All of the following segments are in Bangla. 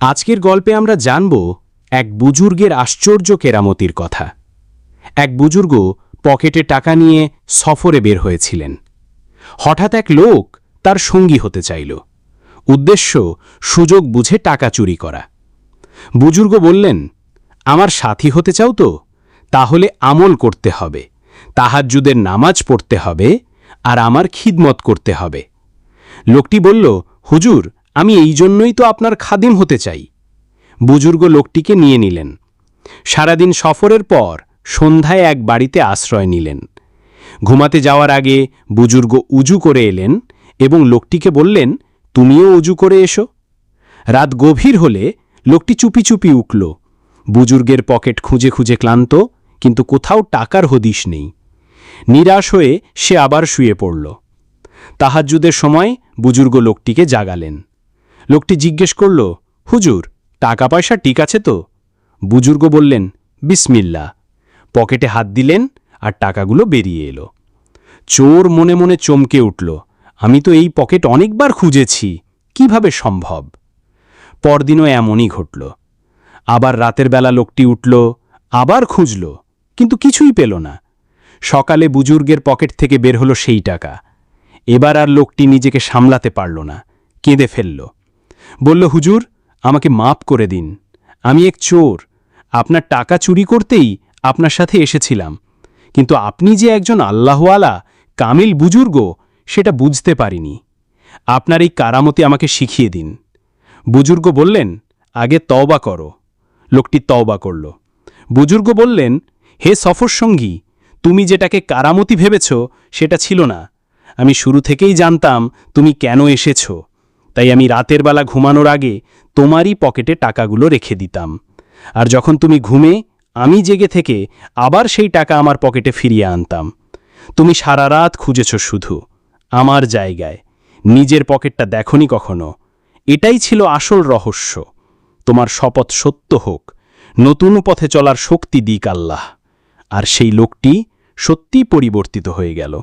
আজকের গল্পে আমরা জানব এক বুজুর্গের আশ্চর্য কেরামতির কথা। এক বুজুর্গ পকেটে টাকা নিয়ে সফরে বের হয়েছিলেন। হঠাৎ এক লোক তার সঙ্গী হতে চাইল। উদ্দেশ্য, সুযোগ বুঝে টাকা চুরি করা। বুজুর্গ বললেন, আমার সাথী হতে চাও তো? তাহলে আমল করতে হবে। তাহাজ্জুদের নামাজ পড়তে হবে আর আমার খিদমত করতে হবে। লোকটি বলল, হুজুর আমি এই জন্যই তো আপনার খাদিম হতে চাই। বুজুর্গ লোকটিকে নিয়ে নিলেন। সারাদিন সফরের পর সন্ধ্যায় এক বাড়িতে আশ্রয় নিলেন। ঘুমাতে যাওয়ার আগে বুজুর্গ উজু করে এলেন এবং লোকটিকে বললেন, তুমিও উজু করে এসো। রাত গভীর হলে লোকটি চুপি চুপি উঠল। বুজুর্গের পকেট খুঁজে খুঁজে ক্লান্ত, কিন্তু কোথাও টাকার হদিশ নেই। নিরাশ হয়ে সে আবার শুয়ে পড়ল। তাহাজ্জুদের সময় বুজুর্গ লোকটিকে জাগালেন। লোকটি জিজ্ঞেস করল, হুজুর টাকা পয়সা ঠিক আছে তো? বুজুর্গ বললেন বিসমিল্লা পকেটে হাত দিলেন আর টাকাগুলো বেরিয়ে এলো। চোর মনে মনে চমকে উঠল, আমি তো এই পকেট অনেকবার খুঁজেছি, কীভাবে সম্ভব? পরদিনও এমনই ঘটল। আবার রাতের বেলা লোকটি উঠল, আবার খুঁজল, কিন্তু কিছুই পেল না। সকালে বুজুর্গের পকেট থেকে বের হলো সেই টাকা। এবার আর লোকটি নিজেকে সামলাতে পারল না, কেঁদে ফেলল। বলল, হুজুর, আমাকে মাপ করে দিন। আমি এক চোর। আপনার টাকা চুরি করতেই আপনার সাথে এসেছিলাম। কিন্তু আপনি যে একজন আল্লাহওয়ালা, কামিল বুজুর্গ, সেটা বুঝতে পারিনি। আপনার এই কারামতি আমাকে শিখিয়ে দিন। বুজুর্গ বললেন, আগে তওবা করো। লোকটি তওবা করল। বুজুর্গ বললেন, হে সফরসঙ্গী, তুমি যেটাকে কারামতি ভেবেছ, সেটা ছিল না। আমি শুরু থেকেই জানতাম তুমি কেন এসেছ। তাই আমি রাতের বেলা ঘুমানোর আগে তোমারই পকেটে টাকাগুলো রেখে দিতাম। আর যখন তুমি ঘুমে, আমি জেগে থেকে আবার সেই টাকা আমার পকেটে ফিরিয়ে আনতাম। তুমি সারা রাত খুঁজেছ শুধু, আমার জায়গায়। নিজের পকেটটা দেখনি কখনো। এটাই ছিল আসল রহস্য। তোমার শপথ সত্য হোক, নতুন পথে চলার শক্তি দিক আল্লাহ। আর সেই লোকটি সত্যিই পরিবর্তিত হয়ে গেল।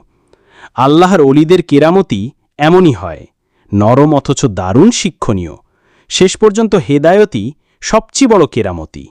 আল্লাহর অলিদের কেরামতি এমনই হয়। নরম অথচ দারুণ শিক্ষণীয়। শেষ পর্যন্ত হেদায়তই সবচেয়ে বড় কেরামতি।